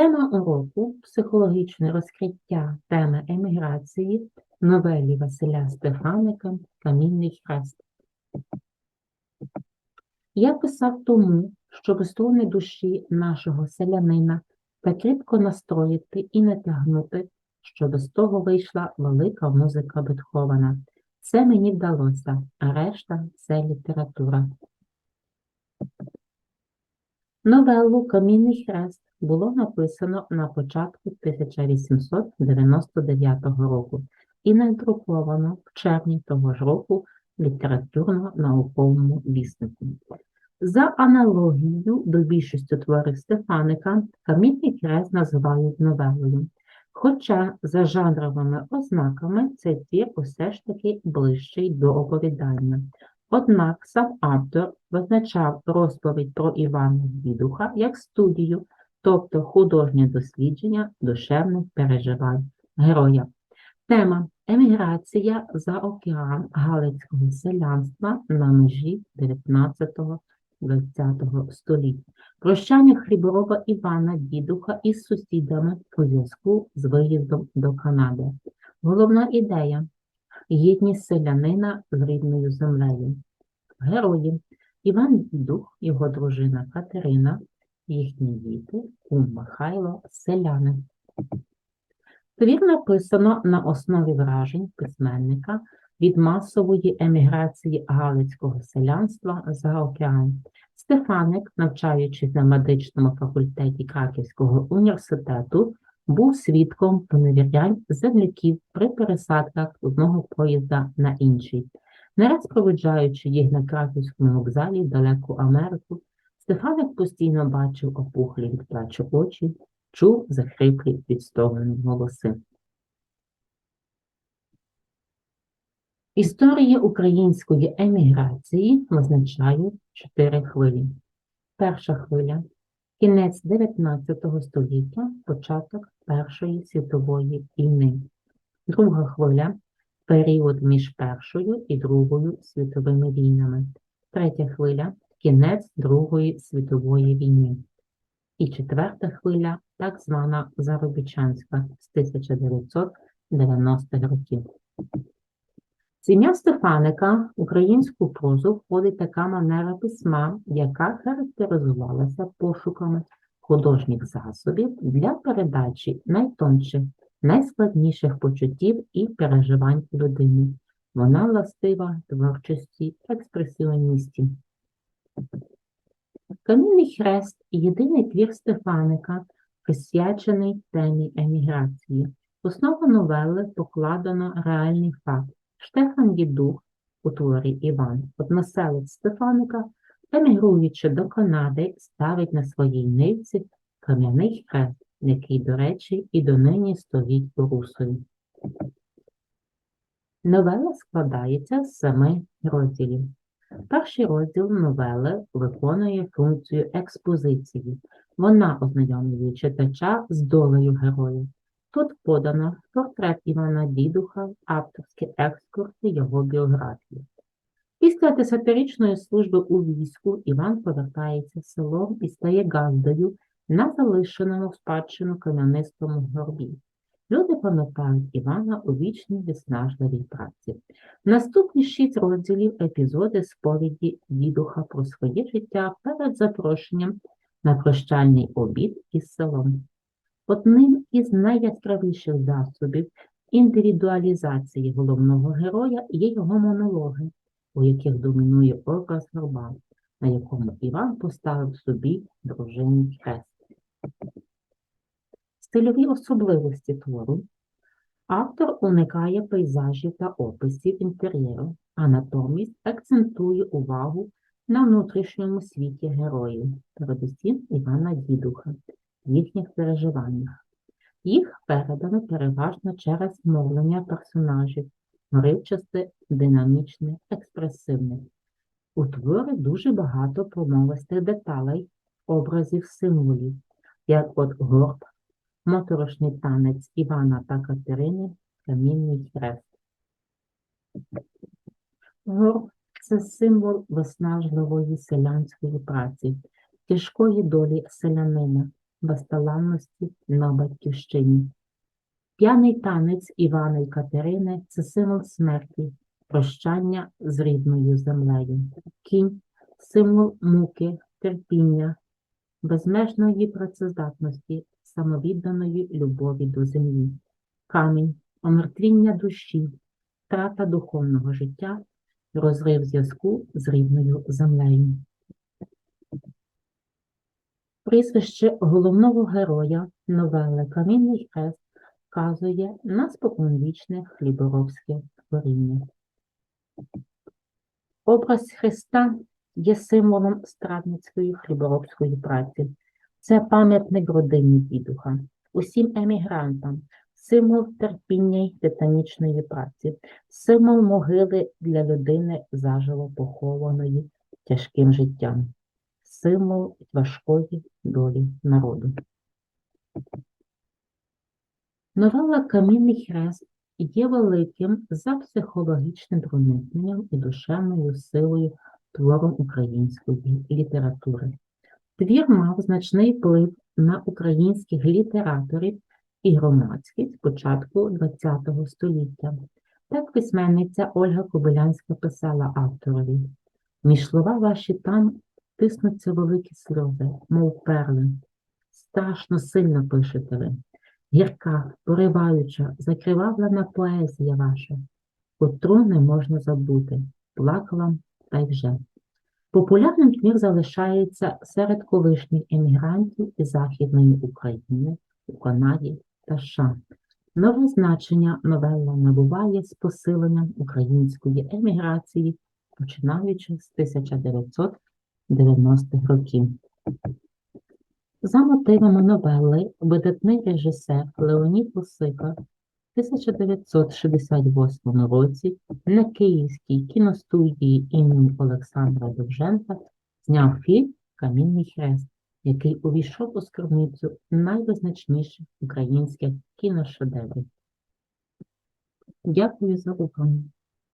Тема уроку психологічне розкриття теми еміграції новелі Василя Стефаника Камінний хрест. Я писав тому, щоб струни душі нашого селянина так кріпко настроїти і натягнути, щоб з того вийшла велика музика Бетховена. Це мені вдалося, а решта це література. Новелу Камінний хрест було написано на початку 1899 року і надруковано в червні того ж року літературно-науковому віснику. За аналогією до більшості творів Стефаника, Камінний хрест називають новелою. Хоча за жанровими ознаками цей твір усе ж таки ближчий до оповідання. Однак сам автор визначав розповідь про Івана Дідуха як студію, тобто художнє дослідження душевних переживань героя. Тема Еміграція за океан Галицького селянства на межі 19-20 століть. Прощання хлібороба Івана Дідуха із сусідами у зв'язку з виїздом до Канади. Головна ідея єдність селянина з рідною землею. Герої Іван Дідух, його дружина Катерина, їхні діти, кум Михайло, селяни. Твір написано на основі вражень письменника від масової еміграції галицького селянства за океан. Стефаник, навчаючись на медичному факультеті Краківського університету, був свідком поневірянь земляків при пересадках одного поїзда на інший. Не раз проведжаючи їх на Краківському вокзалі далеку Америку, Стефаник постійно бачив опухлі від плачу очі, чув захриплі відстогнені голоси. Історія української еміграції визначають чотири хвилі. Перша хвиля кінець 19 століття, початок Першої світової війни. Друга хвиля період між Першою і Другою світовими війнами. Третя хвиля кінець Другої світової війни. І четверта хвиля, так звана Заробітчанська з 1990-х років. З ім'я Стефаника в українську прозу входить така манера письма, яка характеризувалася пошуками художніх засобів для передачі найтонших, найскладніших почуттів і переживань людини. Вона властива творчості, експресіоністів. Камінний хрест єдиний твір Стефаника, присвячений темі еміграції. В основу новели покладено реальний факт. Штефан Дідух у творі Іван, односелець Стефаника, емігруючи до Канади, ставить на своїй нивці кам'яний хрест, який, до речі, і донині стоїть у Русові. Новела складається з семи розділів. Перший розділ новели виконує функцію експозиції. Вона ознайомлює читача з долею героя. Тут подано портрет Івана Дідуха, авторські екскурси його біографії. Після десятирічної служби у війську Іван повертається в село і стає газдою на залишеному спадщину кам'янистому горбі. Люди пам'ятають Івана у вічній виснажливій праці. Наступні шість розділів епізоди сповіді дідуха про своє життя перед запрошенням на прощальний обід із селом. Одним із найяскравіших засобів індивідуалізації головного героя є його монологи, у яких домінує образ горба, на якому Іван поставив собі дружині хрест. Стильові особливості твору автор уникає пейзажів та описів інтер'єру, а натомість акцентує увагу на внутрішньому світі героїв, передусім Івана Дідуха, їхніх переживаннях. Їх передано переважно через мовлення персонажів, гривчасте, динамічне, експресивне. У творі дуже багато промовистих деталей, образів символів, як от горб, моторошний танець Івана та Катерини, камінний хрест. Горб це символ виснажливої селянської праці, тяжкої долі селянина, безталанності на батьківщині. П'яний танець Івана і Катерини це символ смерті, прощання з рідною землею. Кінь символ муки, терпіння, безмежної працездатності, самовідданої любові до землі. Камінь омертвіння душі, втрата духовного життя, розрив зв'язку з рідною землею. Прізвище головного героя новели Камінний хрест вказує на споконвічне хліборобське творіння. Образ Христа є символом страдницької хліборобської праці. Це пам'ятник родині дідуха, усім емігрантам, символ терпіння й титанічної праці, символ могили для людини заживо похованої тяжким життям, символ важкої долі народу. Новела Камінний хрест є великим за психологічним проникненням і душевною силою твором української літератури. Твір мав значний вплив на українських літераторів і громадськість початку ХХ століття. Так письменниця Ольга Кобилянська писала авторові «Між слова ваші там тиснуться великі сльози, мов перли. Страшно сильно пишете ви. Гірка, пориваюча, закривавлена поезія ваша, котру не можна забути, плакала та й вже. Популярним твір залишається серед колишніх емігрантів із Західної України, у Канаді та США. Нове значення новела набуває з посиленням української еміграції, починаючи з 1990-х років. За мотивами новели видатний режисер Леонід Лосика 1968 році на Київській кіностудії імені Олександра Довженка зняв фільм Камінний хрест, який увійшов у скарбницю найвизначніших українських кіношедеврів. Дякую за увагу.